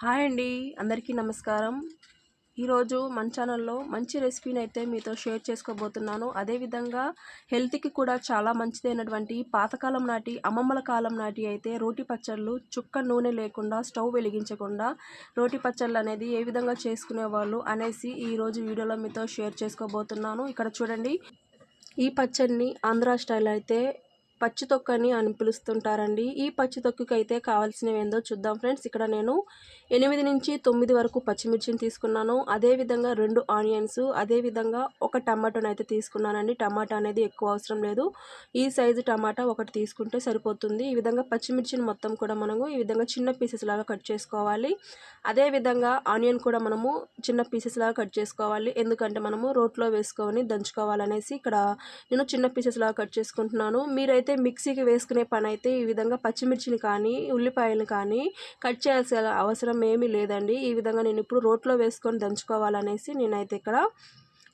Hi అండి అందరికీ నమస్కారం. ఈరోజు మన ఛానల్లో మంచి రెసిపీని అయితే మీతో షేర్ చేసుకోబోతున్నాను. అదేవిధంగా హెల్త్కి కూడా చాలా మంచిదైనటువంటి పాతకాలం నాటి అమ్మమ్మల కాలం నాటి అయితే రోటి పచ్చళ్ళు చుక్క నూనె లేకుండా స్టవ్ వెలిగించకుండా రోటి పచ్చళ్ళు అనేది ఏ విధంగా చేసుకునేవాళ్ళు అనేసి ఈరోజు వీడియోలో మీతో షేర్ చేసుకోబోతున్నాను. ఇక్కడ చూడండి ఈ పచ్చడిని ఆంధ్ర స్టైల్ అయితే పచ్చి తొక్కని అని పిలుస్తుంటారండి. ఈ పచ్చి తొక్కుకి అయితే కావాల్సినవి ఏందో చూద్దాం ఫ్రెండ్స్. ఇక్కడ నేను ఎనిమిది నుంచి తొమ్మిది వరకు పచ్చిమిర్చిని తీసుకున్నాను. అదేవిధంగా రెండు ఆనియన్స్ అదేవిధంగా ఒక టమాటోని అయితే తీసుకున్నానండి. టమాటా అనేది ఎక్కువ అవసరం లేదు. ఈ సైజు టమాటా ఒకటి తీసుకుంటే సరిపోతుంది. ఈ విధంగా పచ్చిమిర్చిని మొత్తం కూడా మనము ఈ విధంగా చిన్న పీసెస్ లాగా కట్ చేసుకోవాలి. అదేవిధంగా ఆనియన్ కూడా మనము చిన్న పీసెస్ లాగా కట్ చేసుకోవాలి. ఎందుకంటే మనము రోట్లో వేసుకొని దంచుకోవాలనేసి ఇక్కడ నేను చిన్న పీసెస్ లాగా కట్ చేసుకుంటున్నాను. మీరైతే అయితే మిక్సీకి వేసుకునే పని అయితే ఈ విధంగా పచ్చిమిర్చిని కానీ ఉల్లిపాయలు కానీ కట్ చేయాల్సిన అవసరం ఏమీ లేదండి. ఈ విధంగా నేను ఇప్పుడు రోట్లో వేసుకొని దంచుకోవాలనేసి నేనైతే ఇక్కడ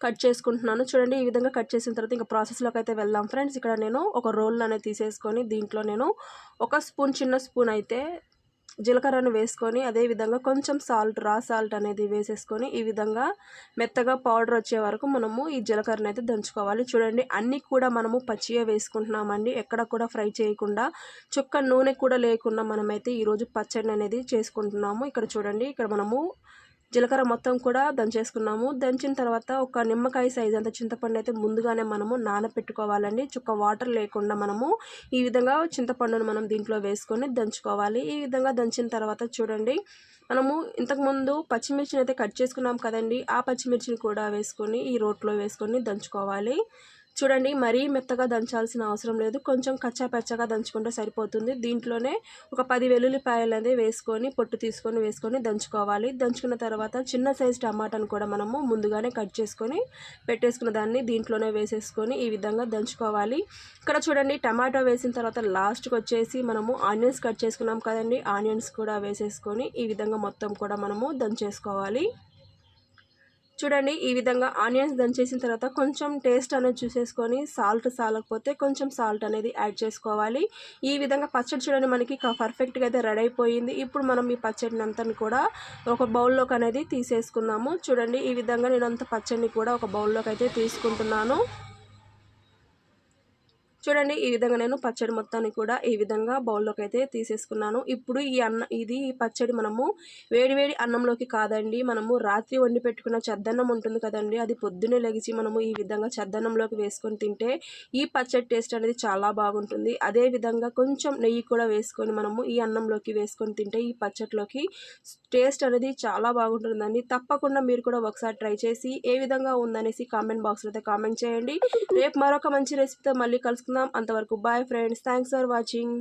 కట్ చేసుకుంటున్నాను. చూడండి ఈ విధంగా కట్ చేసిన తర్వాత ఇంకా ప్రాసెస్లోకి అయితే వెళ్దాం. ఫ్రెండ్స్ ఇక్కడ నేను ఒక రోల్ అనేది తీసేసుకొని దీంట్లో నేను ఒక స్పూన్ చిన్న స్పూన్ అయితే జీలకర్రను వేసుకొని అదేవిధంగా కొంచెం సాల్ట్ రా సాల్ట్ అనేది వేసేసుకొని ఈ విధంగా మెత్తగా పౌడర్ వచ్చే వరకు మనము ఈ జీలకర్రను అయితే దంచుకోవాలి. చూడండి అన్నీ కూడా మనము పచ్చిగా వేసుకుంటున్నామండి. ఎక్కడ కూడా ఫ్రై చేయకుండా చుక్క నూనె కూడా లేకుండా మనమైతే ఈరోజు పచ్చడి అనేది చేసుకుంటున్నాము. ఇక్కడ చూడండి ఇక్కడ మనము జీలకర్ర మొత్తం కూడా దంచేసుకున్నాము. దంచిన తర్వాత ఒక నిమ్మకాయ సైజ్ అంత చింతపండు అయితే ముందుగానే మనము నానబెట్టుకోవాలండి చుక్క వాటర్ లేకుండా మనము ఈ విధంగా చింతపండును మనం దీంట్లో వేసుకొని దంచుకోవాలి. ఈ విధంగా దంచిన తర్వాత చూడండి మనము ఇంతకుముందు పచ్చిమిర్చిని అయితే కట్ చేసుకున్నాం కదండి. ఆ పచ్చిమిర్చిని కూడా వేసుకొని ఈ రోట్లో వేసుకొని దంచుకోవాలి. చూడండి మరీ మెత్తగా దంచాల్సిన అవసరం లేదు. కొంచెం కచ్చా పచ్చగా దంచుకుంటే సరిపోతుంది. దీంట్లోనే ఒక పది వెల్లుల్లిపాయలు అనేది వేసుకొని పొట్టు తీసుకొని వేసుకొని దంచుకోవాలి. దంచుకున్న తర్వాత చిన్న సైజు టమాటాను కూడా మనము ముందుగానే కట్ చేసుకొని పెట్టేసుకున్న దాన్ని దీంట్లోనే వేసేసుకొని ఈ విధంగా దంచుకోవాలి. ఇక్కడ చూడండి టమాటో వేసిన తర్వాత లాస్ట్కి వచ్చేసి మనము ఆనియన్స్ కట్ చేసుకున్నాం కదండి. ఆనియన్స్ కూడా వేసేసుకొని ఈ విధంగా మొత్తం కూడా మనము దంచేసుకోవాలి. చూడండి ఈ విధంగా ఆనియన్స్ దంచేసిన తర్వాత కొంచెం టేస్ట్ అనేది చూసేసుకొని సాల్ట్ సాలకపోతే కొంచెం సాల్ట్ అనేది యాడ్ చేసుకోవాలి. ఈ విధంగా పచ్చడి చూడండి మనకి పర్ఫెక్ట్గా అయితే రెడీ అయిపోయింది. ఇప్పుడు మనం ఈ పచ్చడిని అంతా కూడా ఒక బౌల్లోకి అనేది తీసేసుకుందాము. చూడండి ఈ విధంగా నేను అంత పచ్చడిని కూడా ఒక బౌల్లోకి అయితే తీసుకుంటున్నాను. చూడండి ఈ విధంగా నేను పచ్చడి మొత్తాన్ని కూడా ఈ విధంగా బౌల్లోకి అయితే తీసేసుకున్నాను. ఇప్పుడు ఈ అన్న ఇది ఈ పచ్చడి మనము వేడివేడి అన్నంలోకి కాదండి మనము రాత్రి వండి పెట్టుకున్న చద్దన్నం ఉంటుంది కదండి అది పొద్దున్నే లెగిచి మనము ఈ విధంగా చద్దన్నంలోకి వేసుకొని తింటే ఈ పచ్చడి టేస్ట్ అనేది చాలా బాగుంటుంది. అదే విధంగా కొంచెం నెయ్యి కూడా వేసుకొని మనము ఈ అన్నంలోకి వేసుకొని తింటే ఈ పచ్చడిలోకి టేస్ట్ అనేది చాలా బాగుంటుందండి. తప్పకుండా మీరు కూడా ఒకసారి ట్రై చేసి ఏ విధంగా ఉందనేసి కామెంట్ బాక్స్లో అయితే కామెంట్ చేయండి. రేపు మరొక మంచి రెసిపీతో మళ్ళీ కలుసుకుందాం. అంతవరకు bye friends. Thanks for watching.